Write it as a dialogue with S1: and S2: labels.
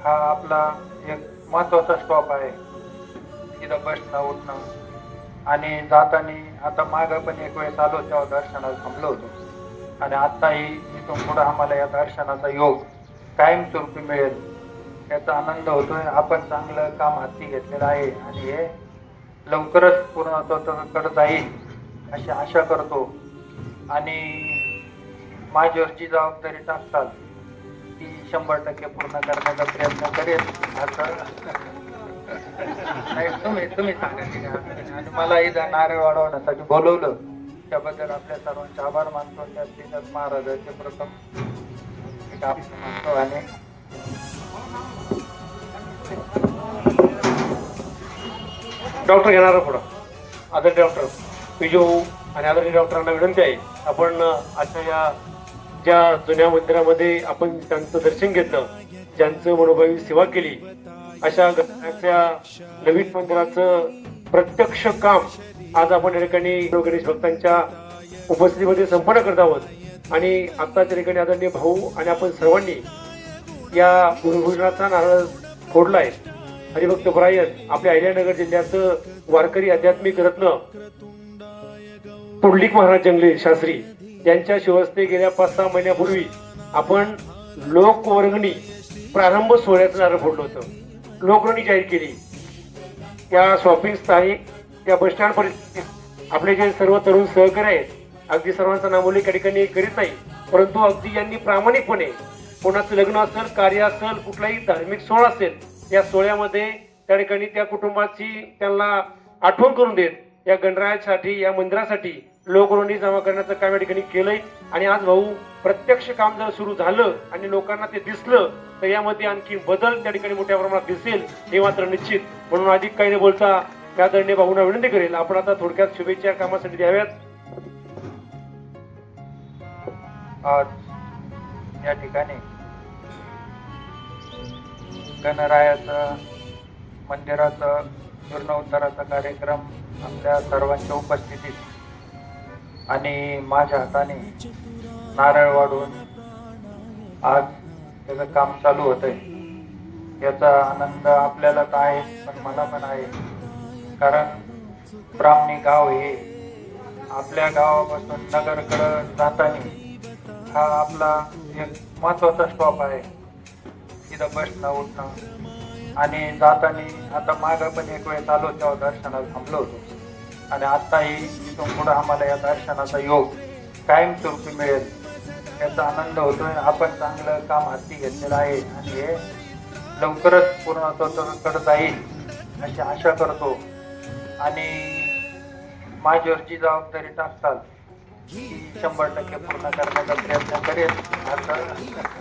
S1: हा आपला एक महत्त्वाचा स्टॉप आहे. तिथं बसणं उठणं. आणि जाताना आता मागं पण एक वेळेस आलो तेव्हा दर्शनाला थांबलो होतो. आणि आत्ताही इथून पुढं आम्हाला या दर्शनाचा योग कायमस्वरूपी मिळेल याचा आनंद होतोय. आपण चांगलं काम हाती घेतलेलं आहे आणि हे लवकरच पूर्णत्वाकडे जाईल अशी आशा करतो. आणि माझ्यावर जी जबाबदारी टाकतात ती शंभर टक्के पूर्ण करण्याचा प्रयत्न करेल असं नाही तुम्ही तुम्ही सांगा आणि मला इथं नारळ वाढवण्यासाठी बोलवलं. त्याबद्दल आपल्या सर्वांचे आभार मानतो. त्या श्रीनाथ महाराजांचे प्रथम मानतो आणि
S2: डॉक्टर घेणार पुढं. आदरणीय डॉक्टर पिजू आणि आदरणीय डॉक्टरांना विनंती आहे आपण आजच्या अशा या ज्या जुन्या मंदिरामध्ये आपण त्यांचं दर्शन घेतलं ज्यांचं मनोभावी सेवा केली अशा घराच्या नवीन मंदिराचं प्रत्यक्ष काम आज आपण या ठिकाणी गणेश भक्तांच्या उपस्थितीमध्ये संपन्न करत आहोत. आणि आत्ताच्या ठिकाणी आदरणीय भाऊ आणि आपण सर्वांनी या गुरुभूषणाचा नारळ फोडला आहे हरिभक्त ब्रायन आपल्या अहिल्यानगर जिल्ह्याचं वारकरी आध्यात्मिक रत्न पुंडलिक महाराज जंगले शास्त्री. त्यांच्या शिवस्ते गेल्या पाच सहा महिन्यापूर्वी आपण लोकवर्गणी प्रारंभ सोहळ्याचं नारळ फोडलं होतं. लोकवर्णी जाहीर केली. त्या शॉपिंग स्थानिक त्या बसस्टँड परिस्थितीत आपले जे सर्व तरुण सहकारी आहेत अगदी सर्वांचा नामोल्लेख त्या ठिकाणी करीत नाही परंतु अगदी यांनी प्रामाणिकपणे कोणाचं लग्न असेल कार्य असेल कुठलाही धार्मिक सोहळा असेल या सोहळ्यामध्ये त्या ठिकाणी त्या कुटुंबाची त्यांना आठवण करून देत या गणरायासाठी या मंदिरासाठी लोकरोंडी जमा करण्याचं काम या ठिकाणी केलंय. आणि आज भाऊ प्रत्यक्ष काम जर सुरू झालं आणि लोकांना ते दिसलं तर यामध्ये आणखी बदल त्या ठिकाणी मोठ्या प्रमाणात दिसेल हे मात्र निश्चित. म्हणून अधिक काही न बोलता त्या आदरणीय भाऊंना विनंती करेल आपण आता थोडक्यात शुभेच्छा कामासाठी द्याव्यात.
S1: आज या ठिकाणी गणरायाचं मंदिराचं जीर्णोद्धाराचा कार्यक्रम आपल्या सर्वांच्या उपस्थितीत आणि माझ्या हाताने नारळ वाढून आज त्याचं काम चालू होत आहे याचा आनंद आपल्याला तर आहे पण मला पण आहे. कारण ब्राह्मणी गाव हे आपल्या गावापासून नगरकडं जाताना हा आपला एक महत्त्वाचा स्टॉप आहे. तिथं बसणं उठणं. आणि जाताना आता मागं पण एक वेळ चालू तेव्हा दर्शनाला थांबलो होतो. आणि आत्ताही इथून पुढं आम्हाला या दर्शनाचा योग कायमस्वरूपी मिळेल याचा आनंद होतोय. आपण चांगलं काम हाती घेतलेलं आहे आणि हे लवकरच पूर्णत्वाकडे जाईल अशी आशा करतो. आणि माझ्यावर जी जबाबदारी टाकतात ती शंभर टक्के पूर्ण करण्याचा प्रयत्न करेल असं